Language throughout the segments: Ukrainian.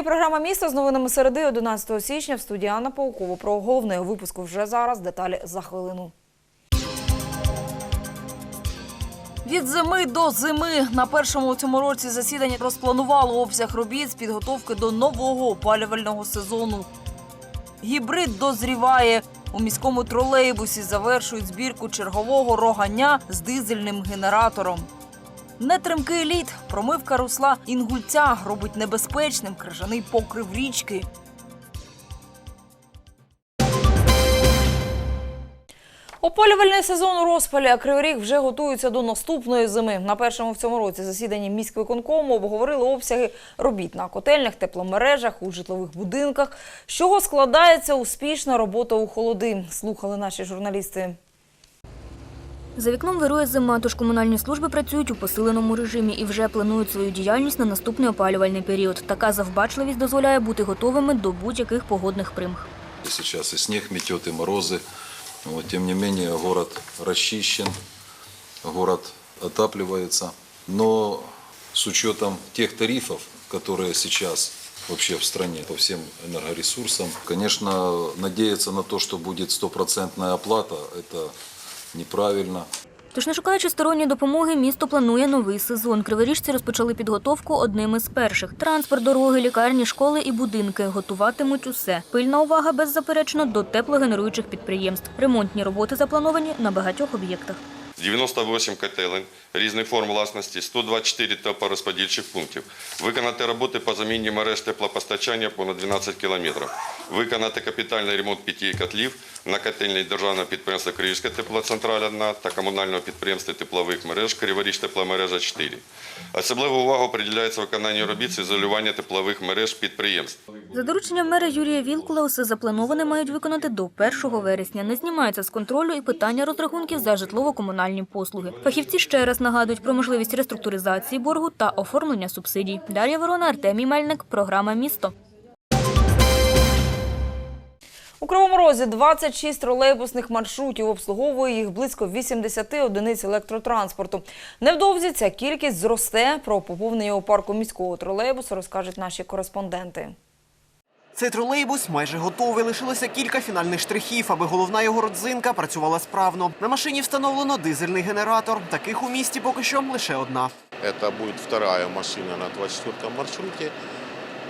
ефірі програма місто з новинами середи 11 січня в студії Анна Паукова. Про головне у випуску вже зараз. Деталі за хвилину. Від зими до зими на першому у цьому році засідання розпланувало обсяг робіт з підготовки до нового опалювального сезону. Гібрид дозріває. У міському тролейбусі завершують збірку чергового рогання з дизельним генератором. Нетримкий лід, промивка русла інгульця робить небезпечним крижаний покрив річки. Опалювальний сезон у розпалі, а Кривий Ріг вже готується до наступної зими. На першому в цьому році засіданні міськвиконкому обговорили обсяги робіт на котельнях, тепломережах, у житлових будинках. З чого складається успішна робота у холоди? Слухали наші журналісти. За вікном вирує зима, тож комунальні служби працюють у посиленому режимі і вже планують свою діяльність на наступний опалювальний період. Така завбачливість дозволяє бути готовими до будь-яких погодних примх. Сейчас и снег метет, и морозы. Вот, тем не менее, город расчищен, город отапливается. Но с учетом тех тарифов, которые сейчас вообще в стране по всем энергоресурсам, конечно, надеяться на то, что будет стопроцентная оплата, это неправильно. Тож, не шукаючи сторонньої допомоги, місто планує новий сезон. Криворіжці розпочали підготовку одним із перших. Транспорт, дороги, лікарні, школи і будинки готуватимуть усе. Пильна увага беззаперечно до теплогенеруючих підприємств. Ремонтні роботи заплановані на багатьох об'єктах. 98 котелень різних форм власності, 124 теплорозподільчих пунктів. Виконати роботи по заміні мереж теплопостачання понад 12 кілометрів. Виконати капітальний ремонт п'яти котлів на котельні державного підприємства Криївська теплоцентраль 1 та комунального підприємства теплових мереж Криворіж тепломережа 4. Особливу увагу приділяється виконанню робіт з ізолювання теплових мереж підприємств. За дорученням мера Юрія Вілкула усе заплановане мають виконати до 1 вересня. Не знімається з контролю і питання розрахунків за житлово-комунальні послуги. Фахівці ще раз нагадують про можливість реструктуризації боргу та оформлення субсидій. Дар'я Ворона, Артемій Мельник, програма Місто. У Кривому Розі 26 тролейбусних маршрутів обслуговує їх близько 80 одиниць електротранспорту. Невдовзі ця кількість зросте. Про поповнення у парку міського тролейбусу розкажуть наші кореспонденти. Цей тролейбус майже готовий. Лишилося кілька фінальних штрихів, аби головна його родзинка працювала справно. На машині встановлено дизельний генератор. Таких у місті поки що лише одна. Это будет вторая машина на 24 маршруте,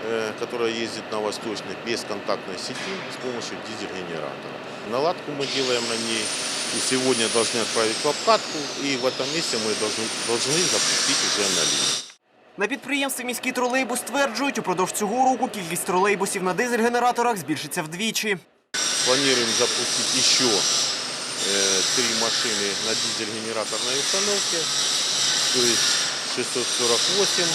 э, которая ездит на восточных бесконтактной сети с помощью дизель-генератора. Наладку мы делаем на ней и сегодня должны отправить в обкатку, и в этом месте мы должны, должны запустить уже на линию. На підприємстві міський тролейбус стверджують, упродовж цього року кількість тролейбусів на дизель-генераторах збільшиться вдвічі. Планируем запустить еще э, три машины на дизель-генераторной установке, то есть 648,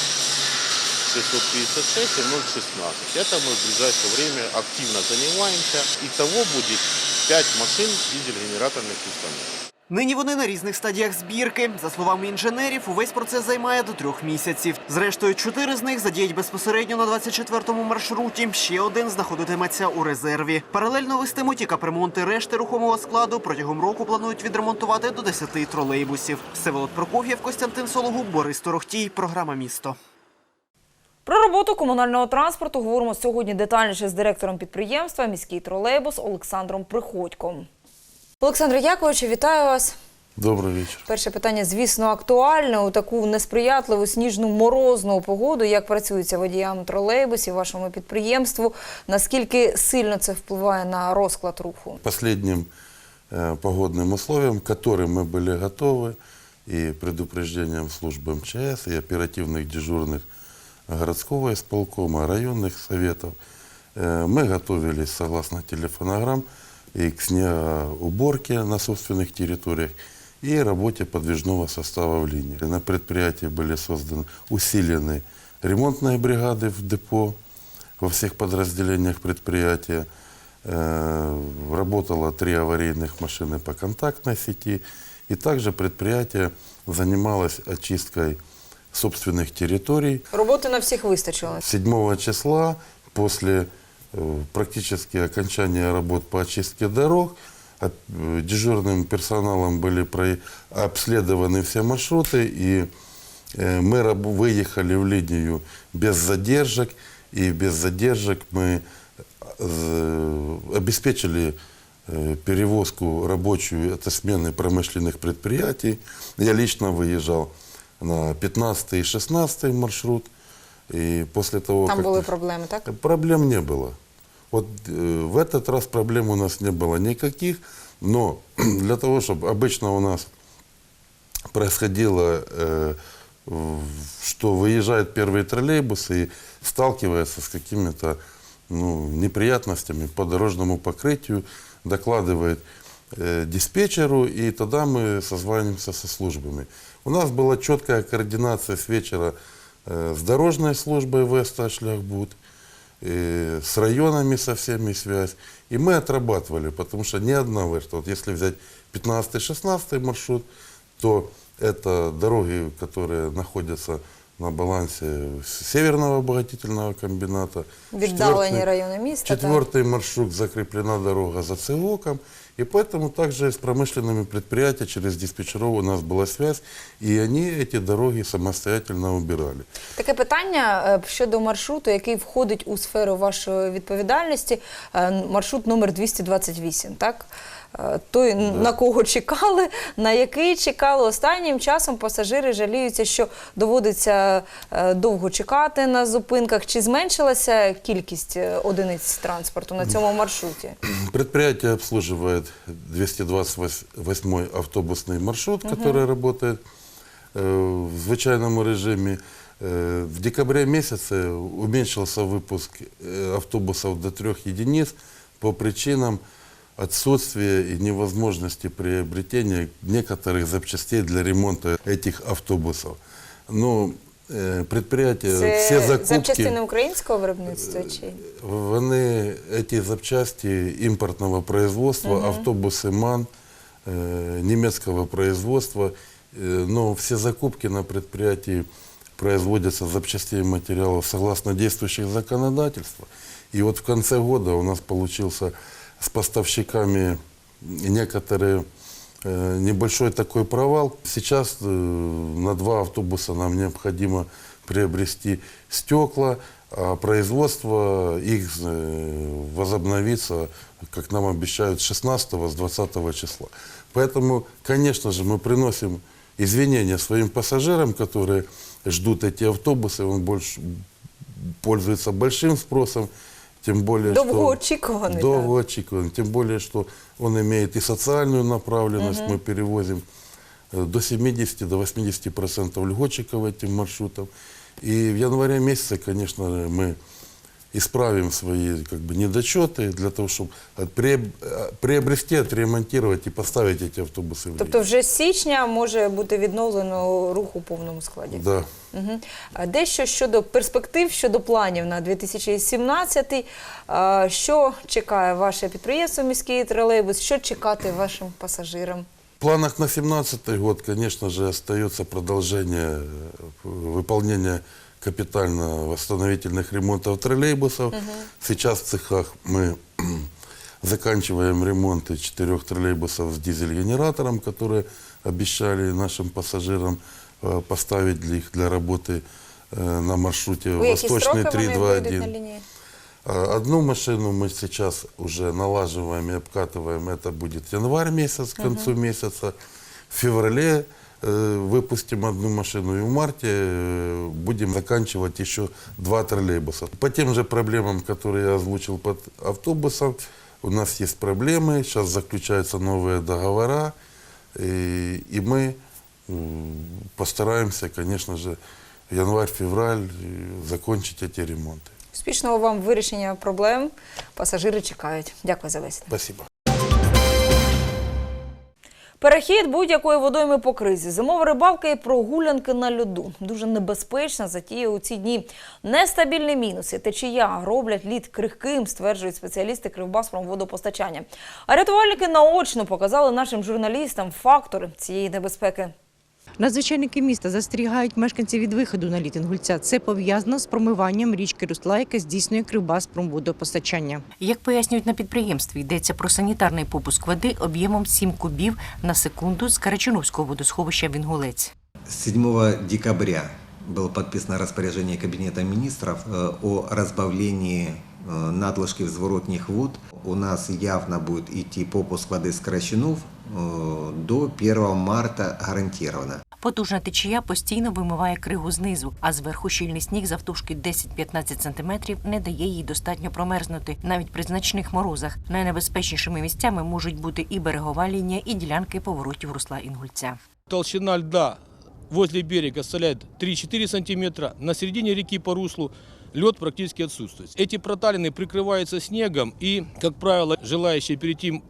656 и 016. Это мы в ближайшее время активно занимаемся. Итого будет 5 машин дизель-генераторных установок. Нині вони на різних стадіях збірки. За словами інженерів, увесь процес займає до трьох місяців. Зрештою, чотири з них задіють безпосередньо на 24-му маршруті. Ще один знаходитиметься у резерві. Паралельно вестимуть і капремонти решти рухомого складу. Протягом року планують відремонтувати до 10 тролейбусів. Всеволод Прокоф'єв, Костянтин Сологуб, Борис Торохтій. Програма місто. Про роботу комунального транспорту говоримо сьогодні детальніше з директором підприємства міський тролейбус Олександром Приходьком. Олександр Яковичу, вітаю вас. Добрый вечер. Перше питання, звісно, актуальне у таку несприятливу сніжну морозну погоду. Як працюється водіям тролейбусів, вашому підприємству? Наскільки сильно це впливає на розклад руху? Последним э, погодным условиям, к которым мы были готовы, и предупреждением службы МЧС, и оперативных дежурных городского исполкома, районных советов, э, мы готовились согласно телефонограмм и к снегоуборке на собственных территориях, и работе подвижного состава в линии. На предприятии были созданы усиленные ремонтные бригады в депо во всех подразделениях предприятия. Э, Работало три аварийных машины по контактной сети. И также предприятие занималось очисткой собственных территорий. Роботи на всіх вистачило. 7 числа, после э, практически окончания работ по очистке дорог, э, дежурным персоналом были обследованы все маршруты, и э, мы выехали в линию без задержек, и без задержек мы э, обеспечили э, перевозку рабочую, это смены промышленных предприятий. Я лично выезжал на 15 и 16 маршрут. И после того, Там как... були проблеми, так? Проблем не было. Вот э, в этот раз проблем у нас не было никаких, но для того, чтобы обычно у нас происходило, э, что выезжает первый троллейбус и сталкивается с какими-то ну, неприятностями по дорожному покрытию, докладывает э, диспетчеру, и тогда мы созваниваемся со службами. У нас была четкая координация с вечера э, с дорожной службой ВСТ «Шляхбуд», э, с районами со всеми связь. И мы отрабатывали, потому что ни одна вышка, вот если взять 15-16 маршрут, то это дороги, которые находятся на балансе Северного обогатительного комбината. Віддалені Четвертый- райони міста. так? Четвертый маршрут закреплена дорога за ЦИОКом. И поэтому также с промышленными предприятиями через диспетчеров у нас была связь, и они эти дороги самостоятельно убирали. Таке питання е, щодо маршруту, який входить у сферу вашої відповідальності, е, маршрут номер 228, так? Е, Той, на кого чекали, на який чекали. Останнім часом пасажири жаліються, що доводиться е, довго чекати на зупинках. Чи зменшилася кількість е, одиниць транспорту на цьому маршруті? Предприятие обслуживает 228 автобусный маршрут, который работает э, в звычайном режиме. Э, в декабре месяце уменьшился выпуск э, автобусов до трех единиц по причинам отсутствия и невозможности приобретения некоторых запчастей для ремонта этих автобусов. Но э, предприятие, все Це закупки... запчастини українського виробництва чи Вони эти запчасти импортного производства, автобусы МАН э, немецкого производства, э, но все закупки на предприятии производятся запчастей и материалов согласно действующих законодательства. И вот в конце года у нас получился с поставщиками некоторые э, небольшой такой провал. Сейчас э, на два автобуса нам необходимо приобрести стекла, а производство их э, возобновится, как нам обещают, с 16 с 20 числа. Поэтому, конечно же, мы приносим извинения своим пассажирам, которые ждут эти автобусы. Он больше пользуется большим спросом, тем более, что... Довгоочікуваний, Довгоочікуваний. Тем более, что он имеет и социальную направленность. Мы перевозим э, до 70 до 80 процентов льготчиков этим маршрутам. И в январе месяце, конечно, мы исправим свои как бы, недочеты для того, чтобы э, приоб- э, приобрести, отремонтировать и поставить эти автобусы в Тобто рейс. вже з січня може бути відновлено рух у повному складі. Да. Угу. Дещо щодо перспектив, щодо планів на 2017. А, Що чекає ваше підприємство міський тролейбус? Що чекати вашим пасажирам? В планах на 2017 год, конечно же, остается продолжение э, выполнения капитально-восстановительных ремонтов троллейбусов. Сейчас в цехах мы заканчиваем ремонты четырех троллейбусов с дизель-генератором, которые обещали нашим пассажирам э, поставить для их для работы э, на маршруте У які Восточный строки вони вийдуть на 321. лінії? А, Одну машину мы сейчас уже налаживаем и обкатываем. Это будет январь месяц, к концу месяца. В феврале э, выпустим одну машину. И в марте э, будем заканчивать еще два троллейбуса. По тем же проблемам, которые я озвучил под автобусом, у нас есть проблемы. Сейчас заключаются новые договора. И, и мы м, постараемся, конечно же, январь-февраль э, закончить эти ремонты. Успішного вам вирішення проблем. Пасажири чекають. Дякую за весь. Спасибо. Перехід будь-якої водойми по кризі, зимова рибалка і прогулянки на льоду. Дуже небезпечна затія у ці дні. Нестабільні мінуси, течія роблять лід крихким, стверджують спеціалісти Кривбаспромводопостачання. А рятувальники наочно показали нашим журналістам фактори цієї небезпеки. Надзвичайники міста застерігають мешканців від виходу на лід Інгульця. Це пов'язано з промиванням річки Русла, яка здійснює Кривбаспромводопостачання. Як пояснюють на підприємстві, йдеться про санітарний попуск води об'ємом 7 кубів на секунду з Карачуновського водосховища Вінгулець. 7 декабря было подписано распоряжение Кабинета министров э, о разбавлении э, надлишки взворотних вод. У нас явно будет идти попуск воды с Кращунов э, до 1 марта гарантированно. Потужна течія постійно вимиває кригу знизу, а зверху щільний сніг завтовшки 10-15 сантиметрів не дає їй достатньо промерзнути. Навіть при значних морозах найнебезпечнішими місцями можуть бути і берегова лінія, і ділянки поворотів русла Інгульця. Толщина льда возле берега составляет 3-4 сантиметра. На середине реки по руслу лед практически отсутствует. Эти проталины прикрываются снегом и, как правило, желающие перейти в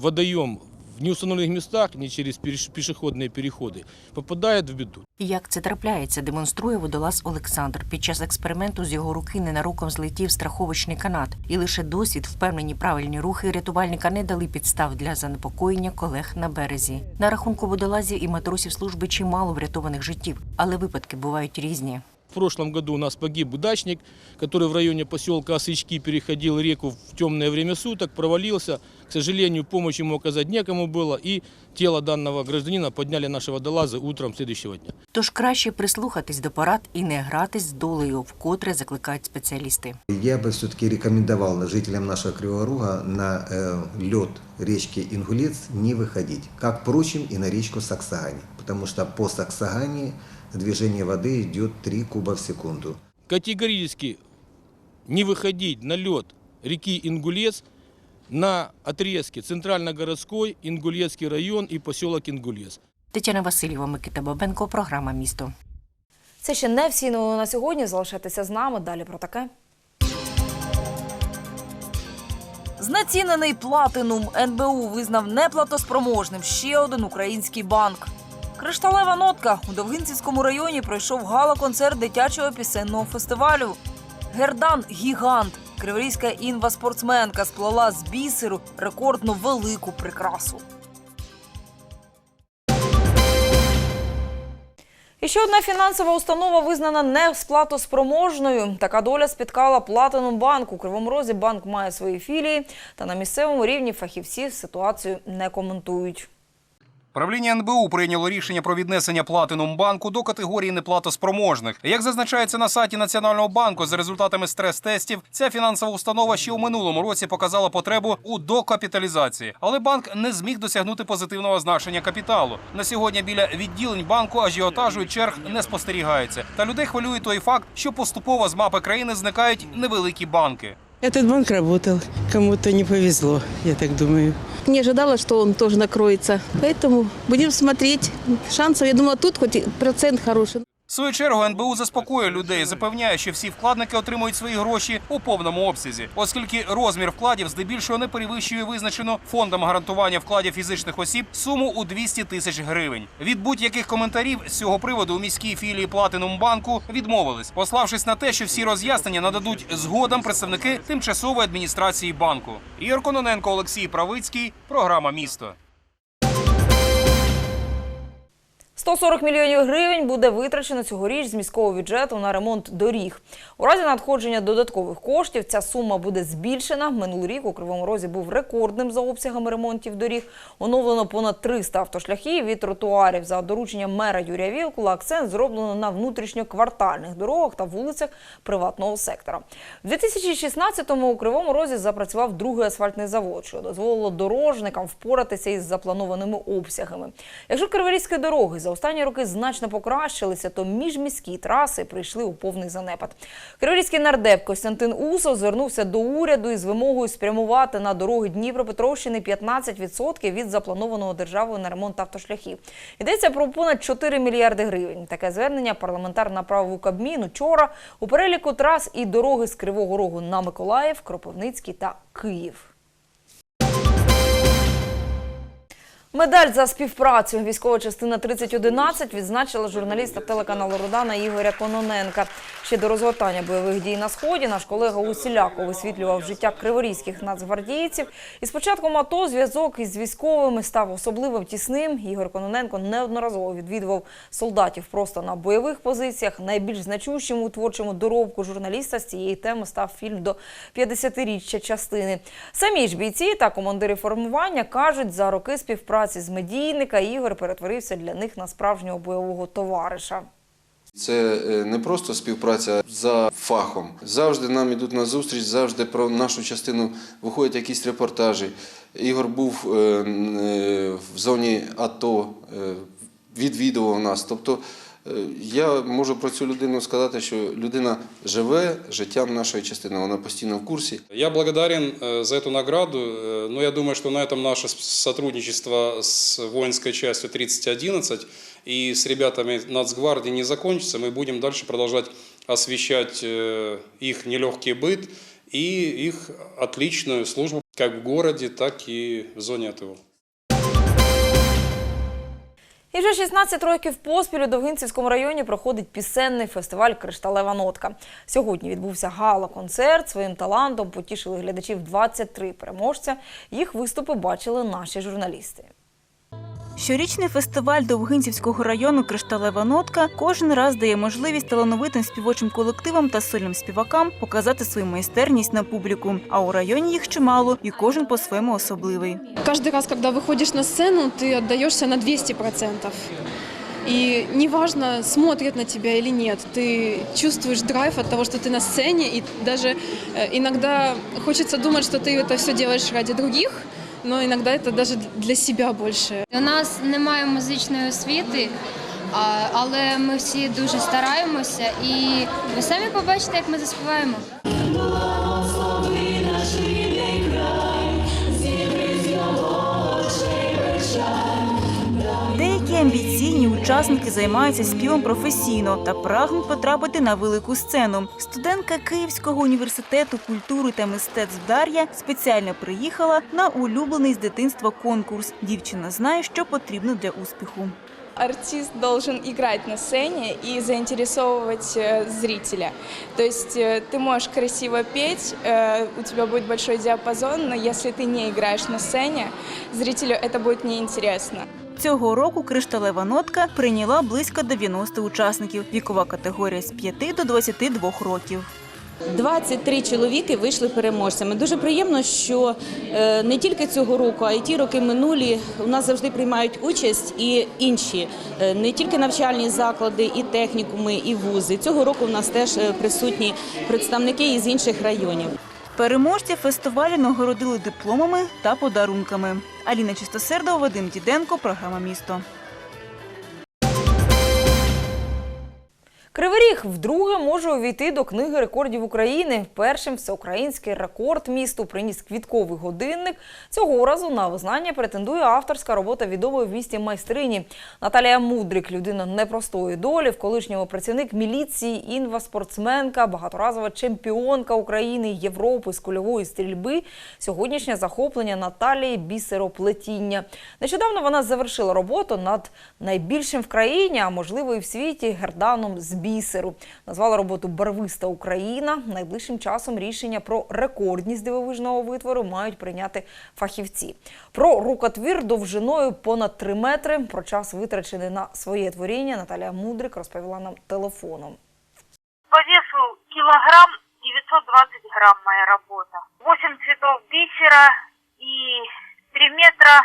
водоем в неустановленных местах, не через переш- пешеходные переходы, попадают в беду. Як це трапляється, демонструє водолаз Олександр. Під час експерименту з його руки ненароком злетів страховочний канат, і лише досвід, впевнені правильні рухи рятувальника не дали підстав для занепокоєння колег на березі. На рахунку водолазів і матросів служби чимало врятованих життів, але випадки бувають різні. В прошлом году у нас погиб удачник, который в районе поселка Осычки переходил реку в темное время суток, провалился. К сожалению, помощь ему оказать некому было, и тело данного гражданина подняли наши водолазы утром следующего дня. Тож краще прислухатись до порад і не гратись з долею, вкотре закликають спеціалісти. Я бы все-таки рекомендовал жителям нашего Кривого Рога на э, лед речки Ингулец не выходить, как, впрочем, и на речку Саксагани, потому что по Саксагани движение воды идет 3 куба в секунду. Категорически не выходить на лед реки Ингулец на отрезке Центрально-городской, Ингулецкий район и поселок Ингулец. Тетяна Васильєва, Микита Бабенко, програма Місто. Це ще не всі новини на сьогодні. Залишайтеся з нами. Далі про таке. Знецінений платинум НБУ визнав неплатоспроможним ще один український банк. Кришталева нотка у Довгинцівському районі пройшов гала-концерт дитячого пісенного фестивалю. Гердан Гігант. Криворізька інва-спортсменка сплела з бісеру рекордно велику прикрасу. І ще одна фінансова установа визнана несплатоспроможною. Така доля спіткала Платинум банк. У Кривому Розі банк має свої філії, та на місцевому рівні фахівці ситуацію не коментують. Правління НБУ прийняло рішення про віднесення Платинум банку до категорії неплатоспроможних. Як зазначається на сайті Національного банку, за результатами стрес-тестів, ця фінансова установа ще у минулому році показала потребу у докапіталізації, але банк не зміг досягнути позитивного значення капіталу. На сьогодні біля відділень банку ажіотажу і черг не спостерігається. Та людей хвилює той факт, що поступово з мапи країни зникають невеликі банки. Этот банк работал. Кому-то не повезло, я так думаю. Не ожидала, что он тоже накроется. Поэтому будем смотреть. Шансов, я думала, тут хоть процент хороший. В свою чергу НБУ заспокоює людей, запевняє, що всі вкладники отримують свої гроші у повному обсязі, оскільки розмір вкладів здебільшого не перевищує визначену фондом гарантування вкладів фізичних осіб суму у 200 тисяч гривень. Від будь-яких коментарів з цього приводу у міській філії Платинум банку відмовились, пославшись на те, що всі роз'яснення нададуть згодом представники тимчасової адміністрації банку. Ігор Кононенко, Олексій Правицький, програма Місто. 140 мільйонів гривень буде витрачено цьогоріч з міського бюджету на ремонт доріг. У разі надходження додаткових коштів ця сума буде збільшена. Минулий рік у Кривому Розі був рекордним за обсягами ремонтів доріг. Оновлено понад 300 автошляхів від тротуарів. За дорученням мера Юрія Вілкула акцент зроблено на внутрішньоквартальних дорогах та вулицях приватного сектора. У 2016-му у Кривому Розі запрацював другий асфальтний завод, що дозволило дорожникам впоратися із запланованими обсягами. Якщо криворізькі дороги за останні роки значно покращилися, то міжміські траси прийшли у повний занепад. Криворізький нардеп Костянтин Усов звернувся до уряду із вимогою спрямувати на дороги Дніпропетровщини 15% від запланованого державою на ремонт автошляхів. Йдеться про понад 4 мільярди гривень. Таке звернення парламентар направив у Кабмін учора у переліку трас і дороги з Кривого Рогу на Миколаїв, Кропивницький та Київ. Медаль за співпрацю військова частина 3011 відзначила журналіста телеканалу Родана Ігоря Кононенка. Ще до розгортання бойових дій на сході наш колега усіляко висвітлював життя криворізьких нацгвардійців. І з початком АТО зв'язок із військовими став особливо тісним. Ігор Кононенко неодноразово відвідував солдатів просто на бойових позиціях. Найбільш значущим у творчому доробку журналіста з цієї теми став фільм до 50-річчя частини. Самі ж бійці та командири формування кажуть, за роки співпраці з медійника Ігор перетворився для них на справжнього бойового товариша. Це е, не просто співпраця за фахом. Завжди нам йдуть на зустріч, завжди про нашу частину виходять якісь репортажі. Ігор був е, е, в зоні АТО, відвідував нас. Тобто я можу про цю людину сказати, що людина живе життям нашої частини, вона постійно в курсі. Я благодарен э, за эту награду, э, но я думаю, что на этом наше с- сотрудничество с воинской частью 3011 и с ребятами Нацгвардии не закончится. Мы будем дальше продолжать освещать э, их нелегкий быт и их отличную службу как в городе, так и в зоне АТО. І вже 16 років поспіль у Довгинцівському районі проходить пісенний фестиваль Кришталева нотка. Сьогодні відбувся гала-концерт. Своїм талантом потішили глядачів 23 переможця. Їх виступи бачили наші журналісти. Щорічний фестиваль Довгинцівського району Кришталева нотка кожен раз дає можливість талановитим співочим колективам та сольним співакам показати свою майстерність на публіку. А у районі їх чимало, і кожен по-своєму особливий. Каждый раз, когда выходишь на сцену, ты отдаешься на 200%. И неважно, смотрят на тебя или нет, ты чувствуешь драйв от того, что ты на сцене, и даже э, иногда хочется думать, что ты это все делаешь ради других, но иногда это даже для себя больше. У нас немає музичної освіти, але ми всі дуже стараємося, і ви самі побачите, як ми заспіваємо. учасники займаються співом професійно та прагнуть потрапити на велику сцену. Студентка Київського університету культури та мистецтв Дар'я спеціально приїхала на улюблений з дитинства конкурс. Дівчина знає, що потрібно для успіху. Артист должен играть на сцене и заинтересовывать э, зрителя. То есть э, ты можешь красиво петь, э, у тебя будет большой диапазон, но если ты не играешь на сцене, зрителю это будет неинтересно. Цього року кришталева нотка прийняла близько 90 учасників. Вікова категорія з 5 до 22 років. 23 чоловіки вийшли переможцями. Дуже приємно, що е, не тільки цього року, а й ті роки минулі у нас завжди приймають участь і інші, е, не тільки навчальні заклади, і технікуми, і вузи. Цього року у нас теж е, присутні представники із інших районів. Переможці фестивалю нагородили дипломами та подарунками. Аліна Чистосердова, Вадим Діденко, програма Місто. Кривий вдруге може увійти до книги рекордів України. Першим всеукраїнський рекорд місту приніс квітковий годинник. Цього разу на визнання претендує авторська робота відомої в місті майстрині. Наталія Мудрик, людина непростої долі, в колишньому працівник міліції, інва спортсменка, багаторазова чемпіонка України, Європи з кульової стрільби. Сьогоднішнє захоплення Наталії бісероплетіння. Нещодавно вона завершила роботу над найбільшим в країні, а можливо і в світі герданом з бісеру. Назвала роботу Барвиста Україна. Найближчим часом рішення про рекордність дивовижного витвору мають прийняти фахівці. Про рукотвір довжиною понад 3 метри. Про час витрачений на своє творіння Наталія Мудрик розповіла нам телефоном. По весу килограмм 920 грамм моя работа. 8 цветов бисера и 3 метра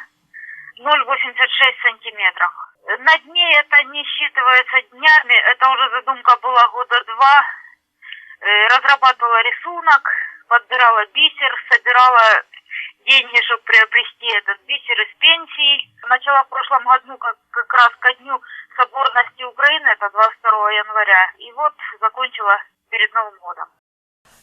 0,86 сантиметров На дне это не считывается днями, это уже задумка была года два. Э, Разрабатывала рисунок, подбирала бисер, собирала деньги, чтобы приобрести этот бисер из пенсии. Начала в прошлом году как, как раз ко дню соборности Украины, это 22 января. И вот закончила перед Новым годом.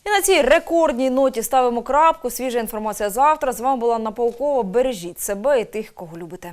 І на цій рекордній ноті ставимо крапку. Свіжа інформація завтра. З вами була Анна Паукова. Бережіть себе і тих, кого любите.